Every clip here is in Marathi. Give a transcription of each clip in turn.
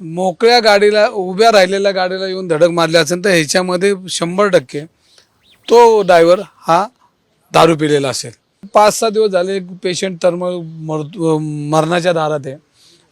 मोकळ्या गाडीला उभ्या राहिलेल्या गाडीला येऊन धडक मारली असेल तर ह्याच्यामध्ये शंभर टक्के तो ड्रायव्हर हा दारू पिलेला असेल. पाच सहा दिवस झाले पेशंट टर्म मर मरणाच्या दारात आहे.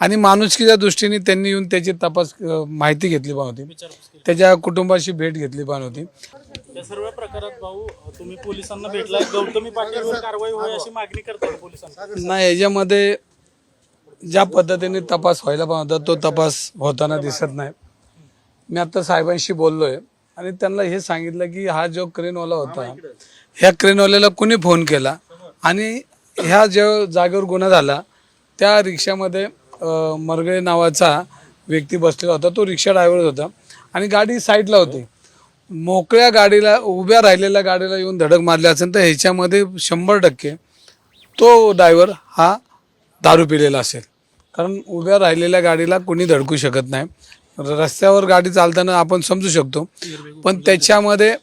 आणि माणुसकीच्या दृष्टीने त्यांनी येऊन त्याची तपास माहिती घेतली पाहिजे होती. त्याच्या कुटुंबाशी भेट घेतली पाहिजे होती. या सर्व प्रकारात भाऊ तुम्ही पोलिसांना भेटलाय गौतमी पाटीलवर कारवाई होईल अशी मागणी पोलिसांना. नाही याच्यामध्ये ज्या पद्धतीने तपास व्हायला पाहिजे होता तो तपास होताना दिसत नाही. मी आता साहेबांशी बोललोय आणि त्यांना हे सांगितलं की हा जो क्रेनवाला होता ह्या क्रेनवाल्याला कुणी फोन केला आणि ह्या जो जागेवर गुन्हा झाला त्या रिक्षामध्ये मरगळे नावाचा व्यक्ती बसलेला होता तो रिक्षा ड्रायव्हर होता आणि गाडी साईडला होती. मोकळ्या गाडीला उभ्या राहिलेल्या गाडीला येऊन धडक मारली असेल तर ह्याच्यामध्ये शंभर टक्के तो ड्रायव्हर हा दारू पिलेला असेल. कारण उभ्या राहिलेल्या गाडीला कोणी धडकू शकत नाही. रस्त्यावर गाडी चालताना आपण समजू शकतो. पण त्याच्यामध्ये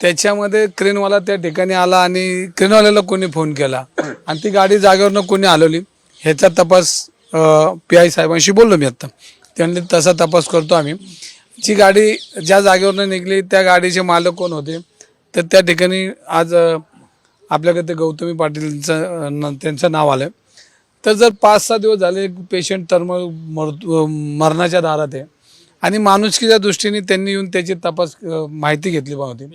त्याच्यामध्ये क्रेनवाला त्या ठिकाणी आला आणि क्रेनवाल्याला कोणी फोन केला. आणि ती गाडी जागेवरनं कोणी हलवली. ह्याचा तपास पी आय साहेबांशी बोललो मी आत्ता त्यांनी तसा तपास करतो आम्ही. जी गाडी ज्या जागेवरनं निघली त्या गाडीचे मालक कोण होते? तर त्या ठिकाणी आज आपल्याकडे ते गौतमी पाटीलचं न- त्यांचं नाव आलं तर जर पाच सहा दिवस झाले पेशंट टर्म मर मरणाच्या दारात आहे. आणि माणुसकीच्या दृष्टीने त्यांनी येऊन त्याची तपास माहिती घेतली पण होती.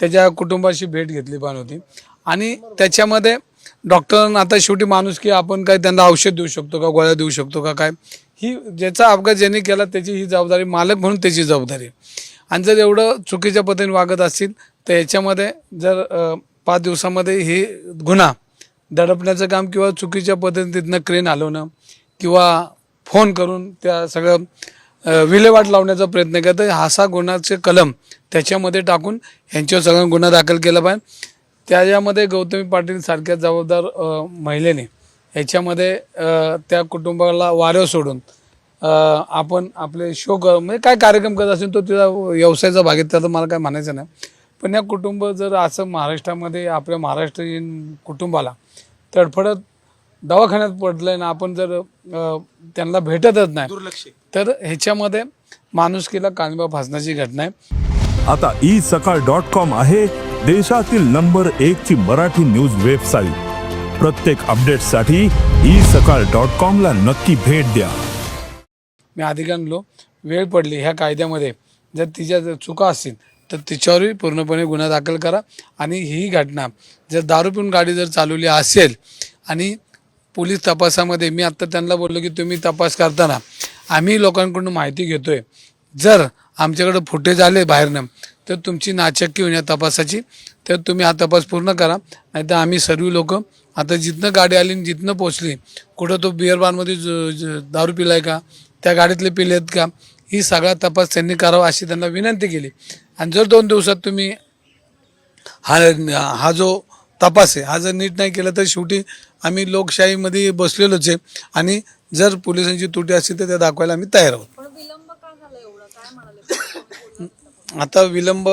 त्याच्या कुटुंबाशी भेट घेतली पण होती. आणि त्याच्यामध्ये डॉक्टरांना आता शेवटी माणुसकी आपण काय त्यांना औषध देऊ शकतो का गोळ्या देऊ शकतो का काय? ही ज्याचा अपघात ज्यांनी केला त्याची ही जबाबदारी मालक म्हणून त्याची जबाबदारी आणि जर एवढं चुकीच्या पद्धतीने वागत असतील तर याच्यामध्ये जर पाच दिवसामध्ये हे गुन्हा दडपण्याचं काम किंवा चुकीच्या पद्धतीनं क्रेन हलवणं किंवा फोन करून त्या सगळं विल्हेवाट लावण्याचा प्रयत्न करतं हासा गुन्ह्याचे कलम त्याच्यामध्ये टाकून ह्यांच्यावर सगळा गुन्हा दाखल केला पाहिजे. त्याच्यामध्ये गौतमी पाटील सारख्या जबाबदार महिलेने ह्याच्यामध्ये त्या कुटुंबाला वाऱ्यावर सोडून आपण आपले शो म्हणजे काय कार्यक्रम करत असेल तो तिचा व्यवसायाचा भाग आहे त्याचं मला काय म्हणायचं नाही. पण या कुटुंब जर असं महाराष्ट्रामध्ये आपल्या महाराष्ट्रीयन कुटुंबाला तडफडत दवाखान्यात पडलंय ना आपण जर त्यांना भेटतच नाही तर ह्याच्यामध्ये माणुसकीला कानबा फासण्याची घटना आहे. आता ई सकाळ डॉट कॉम आहे देशातील नंबर एक ची मराठी न्यूज वेबसाईट. प्रत्येक अपडेटसाठी ई सकाळ डॉट कॉम ला नक्की भेट द्या. मी आधी आणलो वेळ पडली ह्या कायद्यामध्ये जर तिच्या जर चुका असतील तर तिच्यावरही पूर्णपणे गुन्हा दाखल करा. आणि ही घटना जर दारू पिऊन गाडी जर चालवली असेल आणि पोलीस तपासामध्ये मी आत्ता त्यांना बोललो की तुम्ही तपास करताना आम्ही लोकांकडून माहिती घेतोय. जर आमच्याकडं फुटेज आले बाहेरनं तर तुमची नाचक्की या तपासाची. तर तुम्ही हा तपास पूर्ण करा. नाहीतर आम्ही सर्व लोक आता जिथनं गाडी आली आणि जिथनं पोचली कुठं तो बिअर बारमध्ये ज- दारू पिलाय का? त्या गाडीतले पिले आहेत का? ही सगळा तपास त्यांनी करावा अशी त्यांना विनंती केली. आणि जर दोन दिवसात तुम्ही हा हा जो तपास आहे हा जर नीट नाही केला तर शेवटी आम्ही लोकशाहीमध्ये बसलेलोच आहे. आणि जर पोलिसांची त्रुटी असतील तर त्या दाखवायला आम्ही तयार आहोत. आता विलंब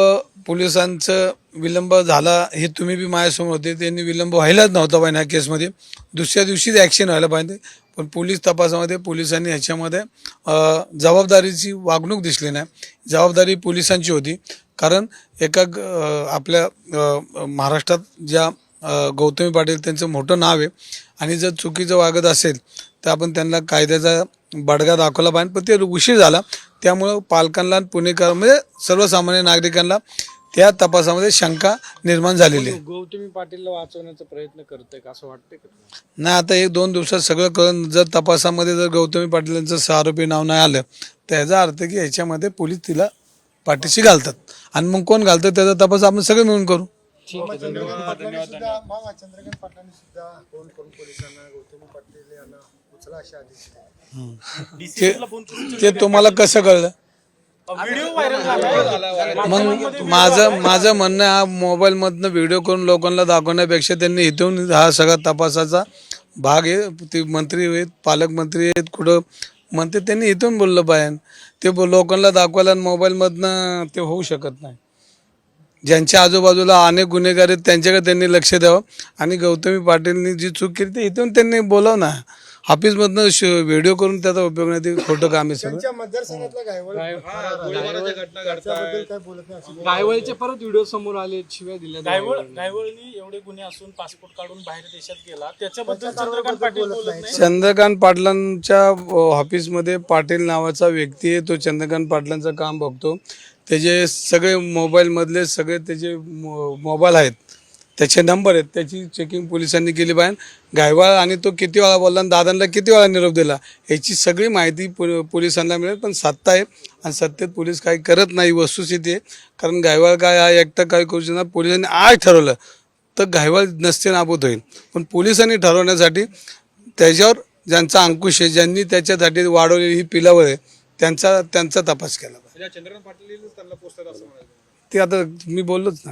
पोलिसांचं विलंब झाला हे तुम्ही बी माझ्यासमोर होते त्यांनी विलंब व्हायलाच नव्हता पाहिजे ह्या केसमध्ये. दुसऱ्या दिवशीच ॲक्शन व्हायला पाहिजे. पण पोलीस तपासामध्ये पोलिसांनी ह्याच्यामध्ये जबाबदारीची वागणूक दिसली नाही. जबाबदारी पोलिसांची होती. कारण एका ग- आपल्या महाराष्ट्रात ज्या गौतमी पाटील त्यांचं मोठं नाव आहे आणि जर चुकीचं वागत असेल तर आपण त्यांना कायद्याचा बडगा दाखवला पाहिजे. पण ते उशीर झाला. त्यामुळं पालकांना आणि पुणेकर म्हणजे सर्वसामान्य नागरिकांना त्या तपासामध्ये शंका निर्माण झालेली आहे. गौतमी पाटीलला वाचवण्याचा प्रयत्न करतोय का असं वाटतंय का? नाही आता एक दोन दिवसात सगळं कळून जर तपासामध्ये जर गौतमी पाटील यांचं आरोपी नाव नाही आलं तर याचा अर्थ की ह्याच्यामध्ये पोलीस तिला पाठीशी घालतात. आणि मग कोण घालतं त्याचा तपास आपण सगळे मिळून करू. ते ते तुम्हाला कसं कळलं? व्हिडिओ व्हायरल झाला. मग माझं माझं म्हणणं हा मोबाईलमधनं व्हिडिओ करून लोकांना दाखवण्यापेक्षा त्यांनी इथून हा सगळा तपासाचा भाग आहे. ते मंत्री आहेत पालकमंत्री आहेत कुठं म्हणते त्यांनी इथून बोललं पाहिजे ते लोकांना दाखवायला आणि मोबाईलमधनं ते होऊ शकत नाही. ज्यांच्या आजूबाजूला अनेक गुन्हेगार आहेत त्यांच्याकडे त्यांनी लक्ष द्यावं. आणि गौतमी पाटीलनी जी चूक केली ती इथून त्यांनी बोलावं ना. ऑफिसमधनं श व्हिडिओ करून त्याचा उपयोग नाही ते खोटं काम आहे सगळं. त्यांच्या मतदारसंघातला गायवळ त्याच्याबद्दल काय बोलत नाही असं गायवळचे परत व्हिडिओ समोर आले शिव्या दिल्या गायवळ गायवळनी एवढे गुन्हे असून पासपोर्ट काढून बाहेर देशात गेला. त्याच्याबद्दल चंद्रकांत पाटील बोलत नाही. चंद्रकांत पाटलांच्या ऑफिसमध्ये पाटील नावाचा व्यक्ती आहे तो चंद्रकांत पाटलांचं काम बघतो. त्याचे सगळे मोबाईलमधले सगळे त्याचे मो- मोबाईल आहेत. त्याचे नंबर आहेत त्याची चेकिंग पोलिसांनी केली पाहिजे गायवाळ आणि तो किती वेळा बोलला आणि दादांना किती वेळा निरोप दिला याची सगळी माहिती पो पोलिसांना मिळेल पण सत्ता आहे आणि सत्तेत पोलीस काही करत नाही वस्तुस्थिती आहे. कारण गायवाळ काय हा एकटा काय करू शकणार? पोलिसांनी आज ठरवलं तर घायवाळ नसते नाबूद होईल. पण पोलिसांनी ठरवण्यासाठी त्याच्यावर ज्यांचा अंकुश आहे ज्यांनी त्याच्यासाठी वाढवलेली ही पिलावळ आहे त्यांचा त्यांचा तपास केला पाहिजे. चंद्रकांत पाटील ते आता मी बोललोच ना.